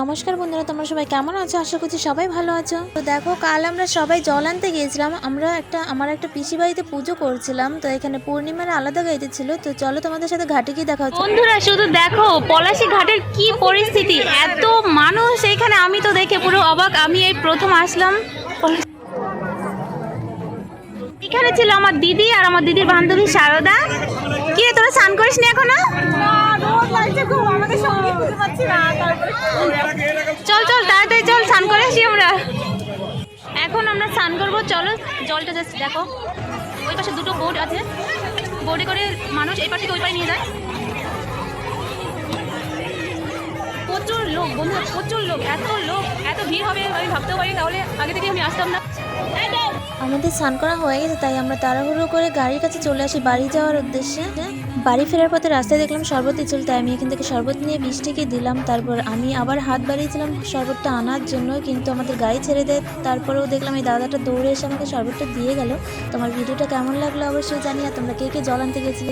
নমস্কার বন্ধুরা তোমরা সবাই কেমন আছো? আশা করছি সবাই ভালো আছো। তো দেখো কাল আমরা সবাই জল আনতে গিয়েছিলাম। আমরা একটা আমার একটা পিসি বাড়িতে পুজো করছিলাম। তো এখানে পূর্ণিমার আলাদা গাইতে ছিল। তো চলো তোমাদের সাথে ঘাটে গিয়ে দেখা হচ্ছে। বন্ধুরা শুধু দেখো পলাশি ঘাটের কি পরিস্থিতি। এত মানুষ এখানে আমি তো দেখে পুরো অবাক। আমি এই প্রথম আসলাম। এখানে ছিল আমার দিদি আর আমার দিদির বান্ধবী শারদা কি তোরা স্নান করিস নি এখনও চল চল, তাড়াতাড়ি চল, স্নান করে আসি আমরা। এখন আমরা স্নান করব, চলো, জলটা জাস্ট দেখো। ওই পাশে দুটো বোট আছে। বোটে করে মানুষ এই পাশে ওই পাশে নিয়ে যায়। প্রচুর লোক বন্ধু প্রচুর লোক, এত লোক, এত ভিড় হবে, আমি ভাবতেও পারি তাহলে আগে থেকে আমি আসতাম না। আমাদের স্নান করা হয়ে গেছে, তাই আমরা তাড়াহুড়ো করে গাড়ির কাছে চলে আসি বাড়ি যাওয়ার উদ্দেশ্যে। বাড়ি ফেরার পথে রাস্তায় দেখলাম শরবত দিচ্ছিল, তাই আমি এখান থেকে শরবত নিয়ে বৃষ্টিকে দিলাম, তারপর আমি আবার হাত বাড়িয়েছিলাম শরবতটা আনার জন্য, কিন্তু আমাদের গাড়ি ছেড়ে দেয়, তারপরেও দেখলাম এই দাদাটা দৌড়ে এসে আমাকে শরবতটা দিয়ে গেল। তোমার ভিডিওটা কেমন লাগল অবশ্যই জানি আর তোমরা কে কে জল আনতে গেছিলে?